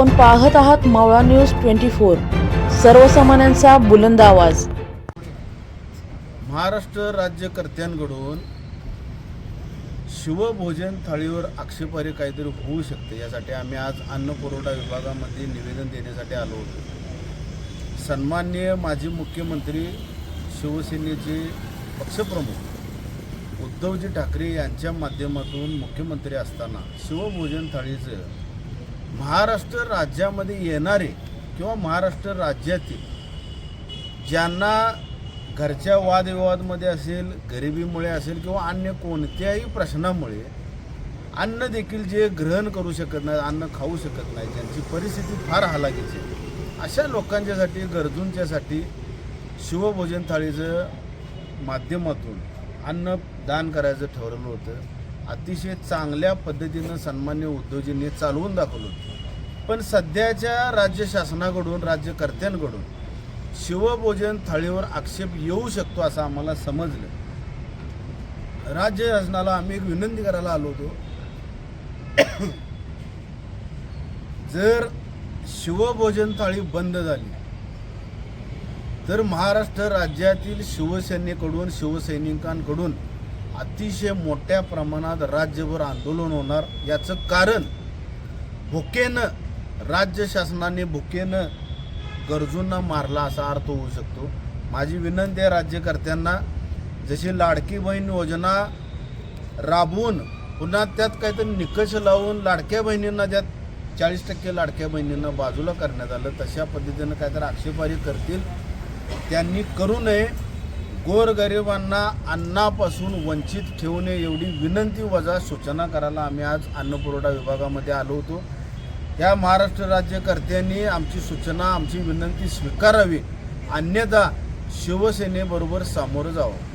आपण पाहत आहात मावळा न्यूज ट्वेंटी फोर. सर्वसामान्यांचा बुलंद आवाज. महाराष्ट्र राज्यकर्त्यांकडून शिवभोजन थाळीवर आक्षेपार्ह काहीतरी होऊ शकते यासाठी आम्ही आज अन्न पुरवठा विभागामध्ये निवेदन देण्यासाठी आलो होतो. सन्माननीय माजी मुख्यमंत्री शिवसेनेचे पक्षप्रमुख उद्धवजी ठाकरे यांच्या माध्यमातून मुख्यमंत्री असताना शिवभोजन थाळीचं महाराष्ट्र राज्यामध्ये येणारे किंवा महाराष्ट्र राज्यातील ज्यांना घरच्या वादविवादमध्ये असेल गरिबीमुळे असेल किंवा अन्य कोणत्याही प्रश्नामुळे अन्न देखील जे ग्रहण करू शकत नाही अन्न खाऊ शकत नाही ज्यांची परिस्थिती फार हालाकीची आहे अशा लोकांच्यासाठी गरजूंच्यासाठी शिवभोजन थाळीचं माध्यमातून अन्न दान करायचं ठरवलं होतं. अतिशय चांगल्या पद्धतीनं सन्मान्य उद्योजींनी चालवून दाखवलं होतं. पण सध्याच्या राज्य शासनाकडून राज्यकर्त्यांकडून शिवभोजन थाळीवर आक्षेप येऊ शकतो असं आम्हाला समजलं. राज्य शासनाला आम्ही एक विनंती करायला आलो होतो. जर शिवभोजन थाळी बंद झाली तर महाराष्ट्र राज्यातील शिवसेनेकडून शिवसैनिकांकडून अतिशय मोठ्या प्रमाणात राज्यभर आंदोलन होणार. याचं कारण भुकेनं राज्य शासनाने भुकेनं गरजूंना मारला असा अर्थ होऊ शकतो. माझी विनंती आहे राज्यकर्त्यांना जशी लाडकी बहीण योजना राबवून पुन्हा त्यात काहीतरी निकष लावून लाडक्या बहिणींना त्यात चाळीस टक्के लाडक्या बहिणींना बाजूला करण्यात आलं तशा पद्धतीनं काहीतरी आक्षेपारी करतील. त्यांनी करू नये. गोरगरिबांना अन्नापासून वंचित ठेवू नये एवढी विनंती वजा सूचना करायला आम्ही आज अन्नपुरवठा विभागामध्ये आलो होतो. या महाराष्ट्र राज्यकर्त्यांनी आमची सूचना आमची विनंती स्वीकारावी. अन्यथा शिवसेनेबरोबर सामोरं जावं.